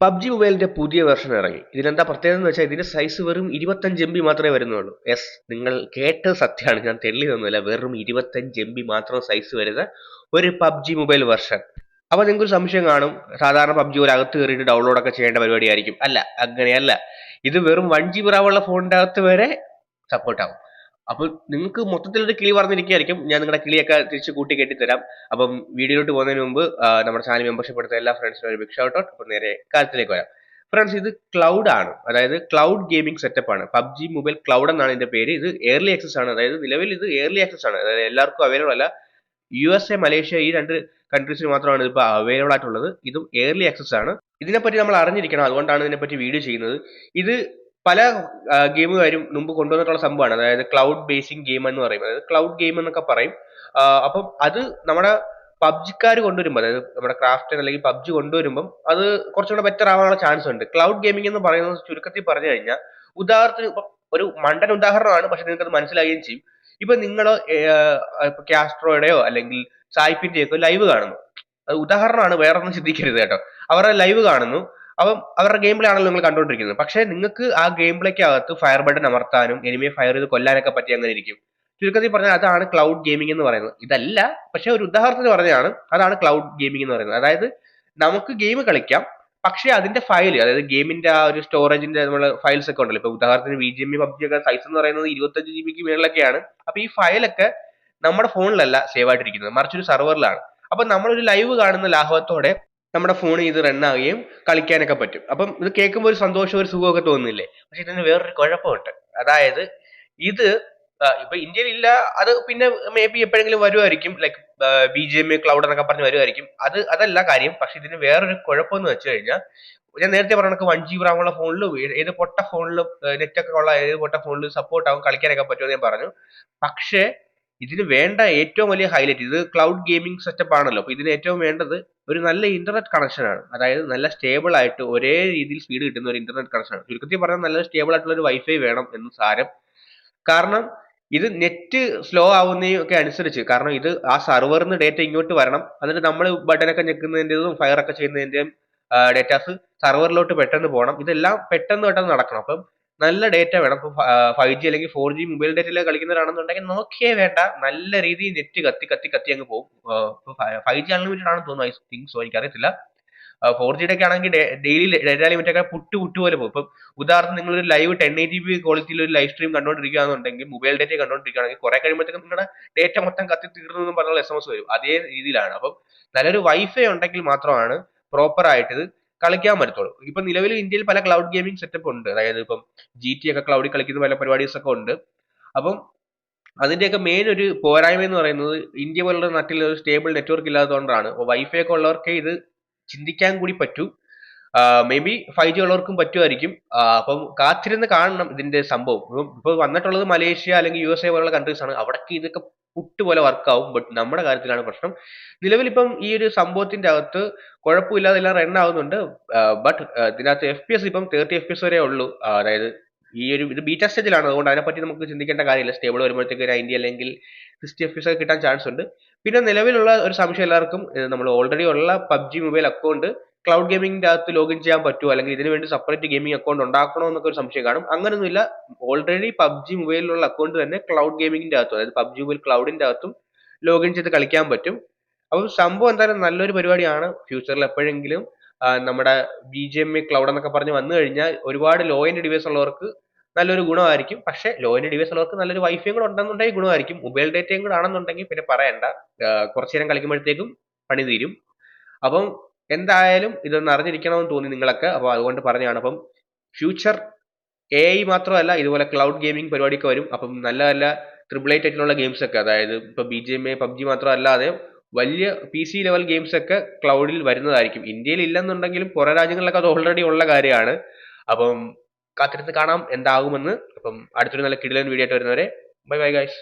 PUBG മൊബൈലിന്റെ പുതിയ version ഇറങ്ങി. ഇതിനെന്താ പ്രത്യേകത എന്ന് വെച്ചാൽ ഇതിന്റെ സൈസ് വെറും ഇരുപത്തഞ്ച് എം ബി മാത്രമേ വരുന്നുള്ളൂ. യെസ് നിങ്ങൾ കേട്ടത് സത്യമാണ്. ഞാൻ തെളിയൊന്നുമില്ല വെറും ഇരുപത്തഞ്ച് എം ബി മാത്രം സൈസ് വരുന്ന ഒരു പബ്ജി മൊബൈൽ വെർഷൻ അപ്പൊ നിങ്ങൾക്ക് സംശയം കാണും. സാധാരണ പബ്ജി ഒരു അകത്ത് കയറിയിട്ട് ഡൗൺലോഡ് ഒക്കെ ചെയ്യേണ്ട പരിപാടിയായിരിക്കും. അല്ല അങ്ങനെയല്ല. ഇത് വെറും വൺ ജി ബിറാവുള്ള ഫോണിന്റെ അകത്ത് വരെ സപ്പോർട്ട് ആവും അപ്പൊ നിങ്ങൾക്ക് മൊത്തത്തിൽ ഒരു കിളി പറഞ്ഞിരിക്കുകയായിരിക്കും ഞാൻ നിങ്ങളുടെ കിളിയൊക്കെ തിരിച്ച് കൂട്ടി കെട്ടിത്തരാം. അപ്പം വീഡിയോയിലോട്ട് പോകുന്നതിന് മുമ്പ് നമ്മുടെ ചാനൽ മെമ്പർഷിപ്പ് എടുത്ത എല്ലാ ഫ്രണ്ട്സിനും ഒരു ബിഗ് ഷൗട്ട് ഔട്ട് അപ്പൊ നേരെ കാര്യത്തിലേക്ക് വരാം. ഫ്രണ്ട്സ് ഇത് ക്ലൗഡ് ആണ്. അതായത് ക്ലൗഡ് ഗെയിമിംഗ് സെറ്റപ്പ് ആണ്. പബ്ജി മൊബൈൽ ക്ലൗഡ് എന്നാണ് ഇതിന്റെ പേര്. ഇത് എയർലി ആക്സസ് ആണ്. അതായത് നിലവിൽ ഇത് എയർലി ആക്സസ് ആണ്. അതായത് എല്ലാവർക്കും അവൈലബിൾ അല്ല. യു എസ് എ മലേഷ്യ ഈ രണ്ട് കൺട്രീസിന് മാത്രമാണ് ഇതിപ്പോൾ അവൈലബിൾ ആയിട്ടുള്ളത്. ഇതും എയർലി ആക്സസ് ആണ്. ഇതിനെപ്പറ്റി നമ്മൾ അറിഞ്ഞിരിക്കണം. അതുകൊണ്ടാണ് ഇതിനെപ്പറ്റി വീഡിയോ ചെയ്യുന്നത്. ഇത് പല ഗെയിമുകാരും മുമ്പ് കൊണ്ടുവന്നിട്ടുള്ള സംഭവമാണ്. അതായത് ക്ലൗഡ് ബേസിംഗ് ഗെയിം എന്ന് പറയും. അതായത് ക്ലൗഡ് ഗെയിം എന്നൊക്കെ പറയും. അപ്പം അത് നമ്മുടെ പബ്ജിക്കാർ കൊണ്ടുവരുമ്പോൾ അതായത് നമ്മുടെ ക്രാഫ്റ്റ് അല്ലെങ്കിൽ പബ്ജി കൊണ്ടുവരുമ്പം അത് കുറച്ചുകൂടെ ബെറ്റർ ആവാനുള്ള ചാൻസ് ഉണ്ട്. ക്ലൗഡ് ഗെയിമിംഗ് എന്ന് പറയുന്നത് ചുരുക്കത്തിൽ പറഞ്ഞു കഴിഞ്ഞാൽ ഉദാഹരണത്തിന് ഒരു മണ്ടൻ ഉദാഹരണമാണ് പക്ഷെ നിങ്ങൾക്ക് അത് മനസ്സിലാകുകയും ചെയ്യും. ഇപ്പൊ നിങ്ങൾ ഇപ്പൊ കാസ്ട്രോയുടെയോ അല്ലെങ്കിൽ സായിപ്പിന്റെയൊക്കെ ലൈവ് കാണുന്നു. അത് ഉദാഹരണമാണ് വേറെ ഒന്നും ചിന്തിക്കരുത് കേട്ടോ. അവരുടെ ലൈവ് കാണുന്നു. അപ്പം അവരുടെ ഗെയിം പ്ലേ ആണല്ലോ നിങ്ങൾ കണ്ടുകൊണ്ടിരിക്കുന്നത്. പക്ഷേ നിങ്ങൾക്ക് ആ ഗെയിം പ്ലേക്ക് അകത്ത് ഫയർ ബട്ടൺ അമർത്താനും എനിമിയെ ഫയർ ചെയ്ത് കൊല്ലാനൊക്കെ പറ്റി അങ്ങനെ ഇരിക്കും. ചുരുക്കത്തിൽ പറഞ്ഞാൽ അതാണ് ക്ലൗഡ് ഗെയിമിംഗ് എന്ന് പറയുന്നത്. ഇതല്ല പക്ഷേ ഒരു ഉദാഹരണത്തിന് പറഞ്ഞതാണ് അതാണ് ക്ലൗഡ് ഗെയിമിംഗ് എന്ന് പറയുന്നത്. അതായത് നമുക്ക് ഗെയിം കളിക്കാം പക്ഷേ അതിന്റെ ഫയൽ അതായത് ഗെയിമിന്റെ ആ ഒരു സ്റ്റോറേജിന്റെ നമ്മൾ ഫയൽസ് ഒക്കെ ഉണ്ടല്ലോ. ഇപ്പൊ ഉദാഹരണത്തിന് വി ജി എം പബ്ജി ഒക്കെ സൈസ് എന്ന് പറയുന്നത് ഇരുപത്തഞ്ച് ജി ബിക്ക് മേളിലൊക്കെയാണ്. അപ്പൊ ഈ ഫയലൊക്കെ നമ്മുടെ ഫോണിലല്ല സേവ് ആയിട്ടിരിക്കുന്നത്. മറിച്ച് ഒരു സെർവറിലാണ് അപ്പൊ നമ്മളൊരു ലൈവ് കാണുന്ന ലാഘവത്തോടെ നമ്മുടെ ഫോൺ ഇത് റൺ ആവുകയും കളിക്കാനൊക്കെ പറ്റും. അപ്പം ഇത് കേൾക്കുമ്പോൾ ഒരു സന്തോഷം ഒരു സുഖമൊക്കെ തോന്നുന്നില്ലേ? പക്ഷെ ഇതിന് വേറൊരു കുഴപ്പമുണ്ട്. അതായത് ഇത് ഇപ്പൊ ഇന്ത്യയിൽ ഇല്ല അത് പിന്നെ മേ ബി എപ്പോഴെങ്കിലും വരുമായിരിക്കും like B J M cloud എന്നൊക്കെ പറഞ്ഞ് വരുമായിരിക്കും അത് അതല്ല കാര്യം. പക്ഷെ ഇതിന് വേറൊരു കുഴപ്പമെന്ന് വെച്ച് കഴിഞ്ഞാൽ ഞാൻ നേരത്തെ പറഞ്ഞ വൺ ജി ബി റാമുള്ള ഫോണിലും ഏത് പൊട്ട ഫോണിലും നെറ്റ് ഒക്കെ ഉള്ള ഏത് പൊട്ട ഫോണിലും സപ്പോർട്ട് ആവും കളിക്കാനൊക്കെ പറ്റുമെന്ന് ഞാൻ പറഞ്ഞു. പക്ഷേ ഇതിന് വേണ്ട ഏറ്റവും വലിയ ഹൈലൈറ്റ് ഇത് ക്ലൗഡ് ഗെയിമിംഗ് സെറ്റപ്പ് ആണല്ലോ. അപ്പൊ ഇതിന് ഏറ്റവും വേണ്ടത് ഒരു നല്ല ഇന്റർനെറ്റ് കണക്ഷൻ ആണ്. അതായത് നല്ല സ്റ്റേബിൾ ആയിട്ട് ഒരേ രീതിയിൽ സ്പീഡ് കിട്ടുന്ന ഒരു ഇന്റർനെറ്റ് കണക്ഷൻ ആണ്. ചുരുക്കത്തിൽ പറഞ്ഞാൽ നല്ല സ്റ്റേബിൾ ആയിട്ടുള്ള ഒരു വൈഫൈ വേണം എന്ന് സാരം. കാരണം ഇത് നെറ്റ് സ്ലോ ആവുന്നതൊക്കെ അനുസരിച്ച് കാരണം ഇത് ആ സെർവറിൽ നിന്ന് ഡേറ്റ ഇങ്ങോട്ട് വരണം. എന്നിട്ട് നമ്മൾ ബട്ടനൊക്കെ ഞെക്കുന്നതിന്റെതും ഫയർ ഒക്കെ ചെയ്യുന്നതിന്റെയും ഡേറ്റാസ് സെർവറിലോട്ട് പെട്ടെന്ന് പോകണം. ഇതെല്ലാം പെട്ടെന്ന് പെട്ടെന്ന് നടക്കണം. അപ്പം നല്ല ഡേറ്റ വേണം. ഇപ്പൊ ഫൈവ് ജി അല്ലെങ്കിൽ ഫോർ ജി മൊബൈൽ ഡേറ്റയിൽ കളിക്കുന്നവരാണെന്നുണ്ടെങ്കിൽ നോക്കിയേ വേണ്ട. നല്ല രീതിയിൽ നെറ്റ് കത്തി കത്തി കത്തി അങ്ങ് പോകും. ഫൈവ് ജി അൺലിമിറ്റഡ് ആണെന്ന് തോന്നുന്നു ഐ തിങ്ക് സോ എനിക്കറിയത്തില്ല. ഫോർ ജിയുടെ ഒക്കെ ആണെങ്കിൽ ഡെയിലി ഡേറ്റ ലിമിറ്റ് ഒക്കെ പുട്ട് പുട്ട് പോലെ പോകും. ഇപ്പം ഉദാഹരണത്തിന് നിങ്ങൾ ഒരു ലൈവ് ടെൻ എയ്റ്റി ബി ക്വാളിറ്റിയിൽ ഒരു ലൈവ് സ്ട്രീം കണ്ടുകൊണ്ടിരിക്കുകയാണെന്നുണ്ടെങ്കിൽ മൊബൈൽ ഡേറ്റ കണ്ടുകൊണ്ടിരിക്കുകയാണെങ്കിൽ കുറെ കഴിയുമ്പോഴത്തേക്കും നിങ്ങളുടെ ഡേറ്റ മൊത്തം കത്തി തീർന്നു എന്ന് പറഞ്ഞുള്ള എസ് എം എസ് വരും. അതേ രീതിയിലാണ്. അപ്പം നല്ലൊരു വൈഫൈ ഉണ്ടെങ്കിൽ മാത്രമാണ് പ്രോപ്പർ ആയിട്ട് ഇത് കളിക്കാൻ പറ്റത്തുള്ളൂ. ഇപ്പൊ നിലവിൽ ഇന്ത്യയിൽ പല ക്ലൗഡ് ഗെയിമിംഗ് സെറ്റപ്പ് ഉണ്ട്. അതായത് ഇപ്പം ജി ടി ഒക്കെ ക്ലൗഡിൽ കളിക്കുന്ന പല പരിപാടീസ് ഒക്കെ ഉണ്ട്. അപ്പം അതിന്റെയൊക്കെ മെയിൻ ഒരു പോരായ്മ എന്ന് പറയുന്നത് ഇന്ത്യ പോലുള്ള നാട്ടിൽ ഒരു സ്റ്റേബിൾ നെറ്റ്വർക്ക് ഇല്ലാത്തതുകൊണ്ടാണ്. വൈഫൈ ഒക്കെ ഉള്ളവർക്കേ ഇത് ചിന്തിക്കാൻ കൂടി പറ്റൂ. മേ ബി ഫൈവ് ജി ഉള്ളവർക്കും പറ്റുമായിരിക്കും. അപ്പം കാത്തിരുന്ന് കാണണം ഇതിന്റെ സംഭവം. ഇപ്പം ഇപ്പൊ വന്നിട്ടുള്ളത് മലേഷ്യ അല്ലെങ്കിൽ യു എസ് എ പോലുള്ള കൺട്രീസ് ആണ്. അവിടേക്ക് ഇതൊക്കെ പുട്ട് പോലെ വർക്കാവും ബട്ട് നമ്മുടെ കാര്യത്തിലാണ് പ്രശ്നം. നിലവിൽ ഇപ്പം ഈ ഒരു സംഭവത്തിന്റെ അകത്ത് കുഴപ്പമില്ലാതെ എല്ലാം റൺ ആവുന്നുണ്ട്. ബട്ട് ഇതിനകത്ത് എഫ് പി എസ് ഇപ്പം തേർട്ടി എഫ് പി എസ് വരെ ഉള്ളൂ. അതായത് ഈ ഒരു ഇത് ബീറ്റ സ്റ്റേജിലാണ് അതുകൊണ്ട് അതിനെപ്പറ്റി നമുക്ക് ചിന്തിക്കേണ്ട കാര്യമില്ല. സ്റ്റേബിൾ വരുമ്പോഴത്തേക്ക് നയന്റി അല്ലെങ്കിൽ സിക്സ്റ്റി എഫ് ഒക്കെ കിട്ടാൻ ചാൻസ് ഉണ്ട്. പിന്നെ നിലവിലുള്ള ഒരു സംശയം എല്ലാവർക്കും നമ്മൾ ഓൾറെഡി ഉള്ള പബ്ജി മൊബൈൽ അക്കൗണ്ട് ക്ലൗഡ് ഗെയിമിംഗിന്റെ അകത്ത് ലോഗിൻ ചെയ്യാൻ പറ്റുമോ അല്ലെങ്കിൽ ഇതിന് വേണ്ടി സെപ്പറേറ്റ് ഗെയിമിംഗ് അക്കൗണ്ട് ഉണ്ടാക്കണോ എന്നൊക്കെ ഒരു സംശയം കാണും. അങ്ങനെയൊന്നുമില്ല ഓൾറെഡി പബ്ജി മൊബൈലിലുള്ള അക്കൗണ്ട് തന്നെ ക്ലൗഡ് ഗെയിമിംഗിന്റെ അകത്തും അതായത് പബ്ജി മൊബൈൽ ക്ലൗഡിന്റെ അകത്തും ലോഗിൻ ചെയ്ത് കളിക്കാൻ പറ്റും. അപ്പം സംഭവം എന്തായാലും നല്ലൊരു പരിപാടിയാണ്. ഫ്യൂച്ചറിൽ എപ്പോഴെങ്കിലും നമ്മുടെ B G M A cloud എന്നൊക്കെ പറഞ്ഞ് വന്നു കഴിഞ്ഞാൽ ഒരുപാട് ലോ എൻഡ് ഡിവൈസ് ഉള്ളവർക്ക് നല്ലൊരു ഗുണമായിരിക്കും. പക്ഷേ ലോ എൻഡ് ഡിവൈസ് ഉള്ളവർക്ക് നല്ലൊരു വൈഫൈയും കൂടെ ഉണ്ടെന്നുണ്ടെങ്കിൽ ഗുണമായിരിക്കും. മൊബൈൽ ഡേറ്റയും കൂടെ ആണെന്നുണ്ടെങ്കിൽ പിന്നെ പറയണ്ട. കുറച്ചു നേരം കളിക്കുമ്പോഴത്തേക്കും പണി തീരും. അപ്പം എന്തായാലും ഇതൊന്ന് അറിഞ്ഞിരിക്കണമെന്ന് തോന്നി നിങ്ങളൊക്കെ. അപ്പോൾ അതുകൊണ്ട് പറഞ്ഞാണ് അപ്പം ഫ്യൂച്ചർ എ ഐ മാത്രമല്ല ഇതുപോലെ ക്ലൗഡ് ഗെയിമിംഗ് പരിപാടിയൊക്കെ വരും. അപ്പം നല്ല നല്ല ട്രിപ്പിൾ ഐ ടൈറ്റിലുള്ള ഗെയിംസ് ഒക്കെ അതായത് ഇപ്പോൾ B G M A PUBG മാത്രമല്ലാതെ വലിയ പി സി ലെവൽ ഗെയിംസ് ഒക്കെ ക്ലൗഡിൽ വരുന്നതായിരിക്കും. ഇന്ത്യയിൽ ഇല്ലെന്നുണ്ടെങ്കിലും പുറം രാജ്യങ്ങളിലൊക്കെ അത് ഓൾറെഡി ഉള്ള കാര്യമാണ്. അപ്പം കാത്തിരുന്ന് കാണാം എന്താകുമെന്ന്. അപ്പം അടുത്തൊരു നല്ല കിടിലൻ വീഡിയോ ആയിട്ട് വരുന്നവരെ ബൈ ബൈ ഗൈസ്